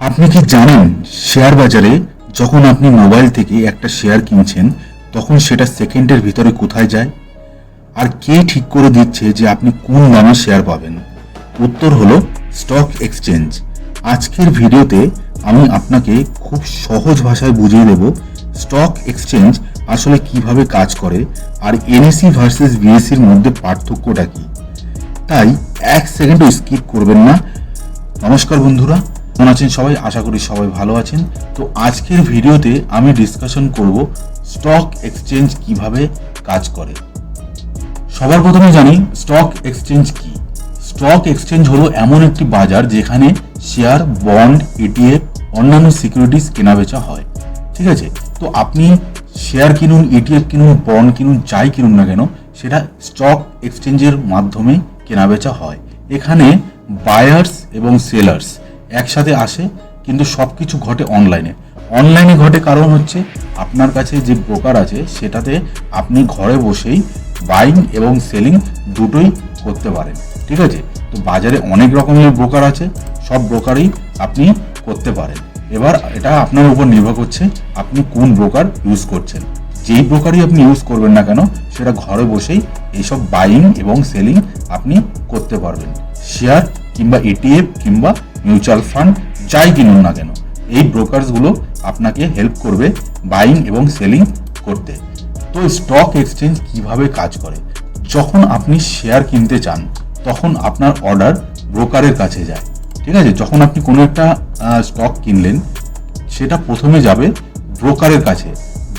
আপনি কি জানেন শেয়ার বাজারে যখন আপনি মোবাইল থেকে একটা শেয়ার কিনছেন, তখন সেটা সেকেন্ডের ভিতরে কোথায় যায়? আর কে ঠিক করে দিচ্ছে যে আপনি কোন দামে শেয়ার পাবেন? উত্তর হলো স্টক এক্সচেঞ্জ। আজকের ভিডিওতে আমি আপনাকে খুব সহজ ভাষায় বুঝিয়ে দেব স্টক এক্সচেঞ্জ আসলে কীভাবে কাজ করে আর এনএসি ভার্সেস বিএসসির মধ্যে পার্থক্যটা কি। তাই এক সেকেন্ডও স্কিপ করবেন না। নমস্কার বন্ধুরা। কেমন আছেন সবাই? আশা করি সবাই ভালো আছেন। তো আজকের ভিডিওতে আমি ডিসকাশন করব স্টক এক্সচেঞ্জ কীভাবে কাজ করে। সবার প্রথমে জানি স্টক এক্সচেঞ্জ কি। স্টক এক্সচেঞ্জ হলো এমন একটি বাজার যেখানে শেয়ার বন্ড ইটিএফ অন্যান্য সিকিউরিটিজ কেনাবেচা হয়। ঠিক আছে? তো আপনি শেয়ার কিনুন ইটিএফ কিনুন বন্ড কিনুন, যাই কিনুন না কেন, সেটা স্টক এক্সচেঞ্জের মাধ্যমে কেনাবেচা হয়। এখানে বায়ার্স এবং সেলার্স একসাথে আসে, কিন্তু সব কিছু ঘটে অনলাইনে অনলাইনে ঘটে কারণ হচ্ছে, আপনার কাছে যে ব্রোকার আছে, সেটাতে আপনি ঘরে বসেই বাইং এবং সেলিং দুটোই করতে পারেন, ঠিক আছে? তো বাজারে অনেক রকমের ব্রোকার আছে, সব ব্রোকারই আপনি করতে পারেন। এবার এটা আপনার উপর নির্ভর করছে, আপনি কোন ব্রোকার ইউজ করছেন। যেই ব্রোকারই আপনি ইউজ করবেন না কেন, সেটা ঘরে বসেই এইসব বাইং এবং সেলিং আপনি করতে পারবেন। শেয়ার কিংবা ইটিএফ কিংবা মিউচুয়াল ফান্ড যাই কিনুন না কেন, এই ব্রোকারসগুলো আপনাকে হেল্প করবে বাইং এবং সেলিং করতে। তো স্টক এক্সচেঞ্জ কীভাবে কাজ করে? যখন আপনি শেয়ার কিনতে চান, তখন আপনার অর্ডার ব্রোকারের কাছে যায়। ঠিক আছে? যখন আপনি কোনো একটা স্টক কিনলেন, সেটা প্রথমে যাবে ব্রোকারের কাছে।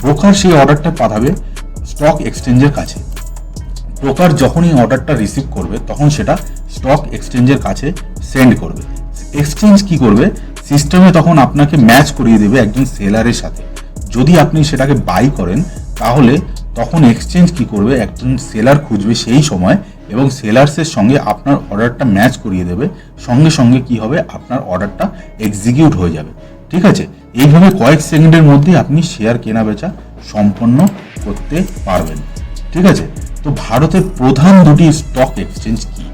ব্রোকার সেই অর্ডারটা পাঠাবে স্টক এক্সচেঞ্জের কাছে। ব্রোকার যখনই অর্ডারটা রিসিভ করবে, তখন সেটা স্টক এক্সচেঞ্জের কাছে সেন্ড করবে। এক্সচেঞ্জ কি করবে? সিস্টেমে তখন আপনাকে ম্যাচ করিয়ে দেবে একজন সেলারের সাথে। যদি আপনি সেটাকে বাই করেন, তাহলে তখন এক্সচেঞ্জ কি করবে? একজন সেলার খুঁজবে সেই সময় এবং সেলার্সের সঙ্গে আপনার অর্ডারটা ম্যাচ করিয়ে দেবে। সঙ্গে সঙ্গে কি হবে? আপনার অর্ডারটা এক্সিকিউট হয়ে যাবে। ঠিক আছে? এইভাবে কয়েক সেকেন্ডের মধ্যে আপনি শেয়ার কেনা বেচা সম্পন্ন করতে পারবেন। ঠিক আছে? তো ভারতের প্রধান দুটি স্টক এক্সচেঞ্জ কি?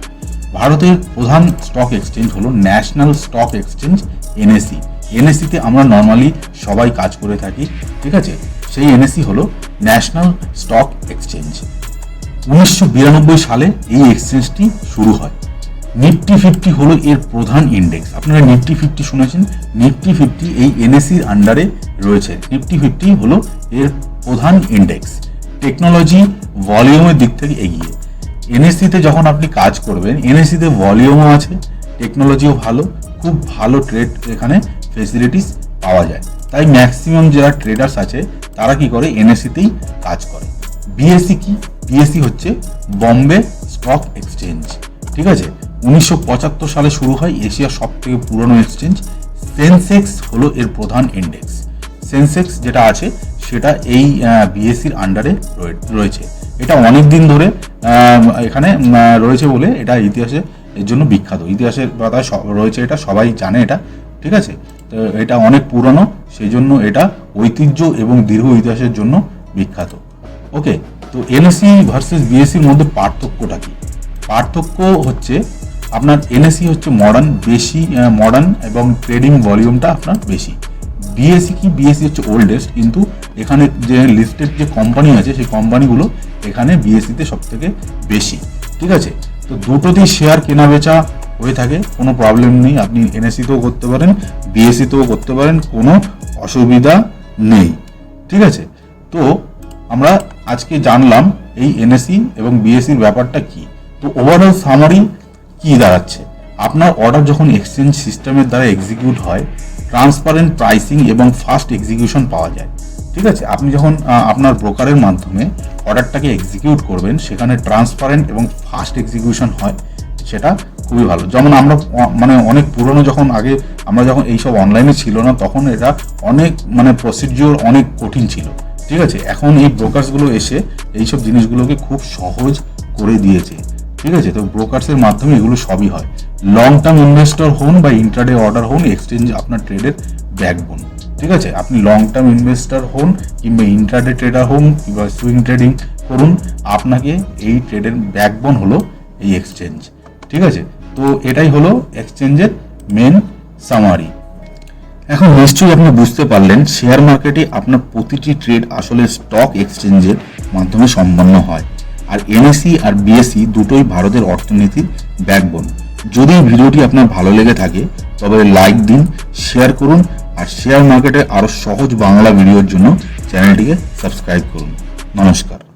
ভারতের প্রধান স্টক এক্সচেঞ্জ হলো ন্যাশনাল স্টক এক্সচেঞ্জ এনএসি এনএসিতে আমরা নর্মালি সবাই কাজ করে থাকি, ঠিক আছে? সেই এনএসি হলো ন্যাশনাল স্টক এক্সচেঞ্জ উনিশশো বিরানব্বই সালে এই এক্সচেঞ্জটি শুরু হয়। নিফটি ফিফটি হলো এর প্রধান ইন্ডেক্স আপনারা নিফটি ফিফটি শুনেছেন? নিফটি ফিফটি এই এনএসির আন্ডারে রয়েছে। নিফটি ফিফটি হলো এর প্রধান ইন্ডেক্স টেকনোলজি ভলিউমের দিক থেকে এগিয়ে। এনএসসিতে যখন আপনি কাজ করবেন এনএসসিতে ভলিউমও আছে টেকনোলজিও ভালো, খুব ভালো ট্রেড এখানে ফেসিলিটিস পাওয়া যায়। তাই ম্যাক্সিমাম যারা ট্রেডার্স আছে, তারা কি করে এনএসসিতেই কাজ করে। বিএসসি কি? বিএসসি হচ্ছে বম্বে স্টক এক্সচেঞ্জ ঠিক আছে? উনিশশো পঁচাত্তর সালে শুরু হয় এশিয়ার সব থেকে পুরনো এক্সচেঞ্জ সেন্সেক্স হলো এর প্রধান ইন্ডেক্স সেন্সেক্স যেটা আছে সেটা এই বিএসসির আন্ডারে রয়েছে। এটা অনেক দিন ধরে এখানে রয়েছে বলে এটা ইতিহাসে এর জন্য বিখ্যাত। ইতিহাসের পাতায় রয়েছে এটা, সবাই জানে এটা, ঠিক আছে? তো এটা অনেক পুরনো সেই জন্য এটা ঐতিহ্য এবং দীর্ঘ ইতিহাসের জন্য বিখ্যাত। ওকে তো এনএসসি ভার্সেস বিএসসির মধ্যে পার্থক্যটা কি? পার্থক্য হচ্ছে, আপনার এনএসসি হচ্ছে মডার্ন বেশি মডার্ন এবং ট্রেডিং ভলিউমটা আপনার বেশি। বিএসসি কি বিএসসি হচ্ছে ওল্ডেস্ট কিন্তু এখানে যে লিস্টেড যে কোম্পানি আছে, সেই কোম্পানিগুলো এখানে বিএসসিতে সব থেকে বেশি, ঠিক আছে? তো দুটোতেই শেয়ার কেনা বেচা হয়ে থাকে, কোনো প্রবলেম নেই, আপনি এনএসসিতেও করতে পারেন বিএসসিতেও করতে পারেন, কোনো অসুবিধা নেই, ঠিক আছে? তো আমরা আজকে জানলাম এই এনএসসি এবং বিএসসির ব্যাপারটা কি। তো ওভারঅল সামারি কি দাঁড়াচ্ছে? আপনার অর্ডার যখন এক্সচেঞ্জ সিস্টেমের দ্বারা এক্সিকিউট হয় ট্রান্সপারেন্ট প্রাইসিং এবং ফাস্ট এক্সিকিউশন পাওয়া যায়। ঠিক আছে? আপনি যখন আপনার ব্রোকারের মাধ্যমে অর্ডারটাকে এক্সিকিউট করবেন, সেখানে ট্রান্সপারেন্ট এবং ফাস্ট এক্সিকিউশন হয়, সেটা খুবই ভালো। যেমন আমরা মানে অনেক পুরনো যখন আগে আমরা যখন এইসব অনলাইনে ছিল না, তখন এটা অনেক মানে প্রসিডিওর অনেক কঠিন ছিল। ঠিক আছে? এখন এই ব্রোকার্সগুলো এসে এইসব জিনিসগুলোকে খুব সহজ করে দিয়েছে। ঠিক আছে? তো ব্রোকার্সের মাধ্যমে এগুলো সবই হয়। লং টার্ম ইনভেস্টর হন বা ইন্টারডে অর্ডার হন এক্সচেঞ্জ আপনার ট্রেডের ব্যাকবোন ঠিক আছে? আপনি লং টার্ম ইনভেস্টর হন কিংবা ইন্টারডে ট্রেডার হন কিংবা সুইং ট্রেডিং করুন, আপনাকে এই ট্রেডের ব্যাকবোন হলো এই এক্সচেঞ্জ ঠিক আছে? তো এটাই হলো এক্সচেঞ্জের মেন সামারি এখন নিশ্চয়ই আপনি বুঝতে পারলেন শেয়ার মার্কেটে আপনার প্রতিটি ট্রেড আসলে স্টক এক্সচেঞ্জের মাধ্যমে সম্পন্ন হয়। আর এনএসসি আর বিএসসি দুটোই ভারতের অর্থনীতির ব্যাকবোন যদি ভিডিওটি আপনার ভালো লেগে থাকে, তবে লাইক দিন শেয়ার করুন, আর শেয়ার মার্কেটে আরও সহজ বাংলা ভিডিওর জন্য চ্যানেলটিকে সাবস্ক্রাইব করুন। নমস্কার।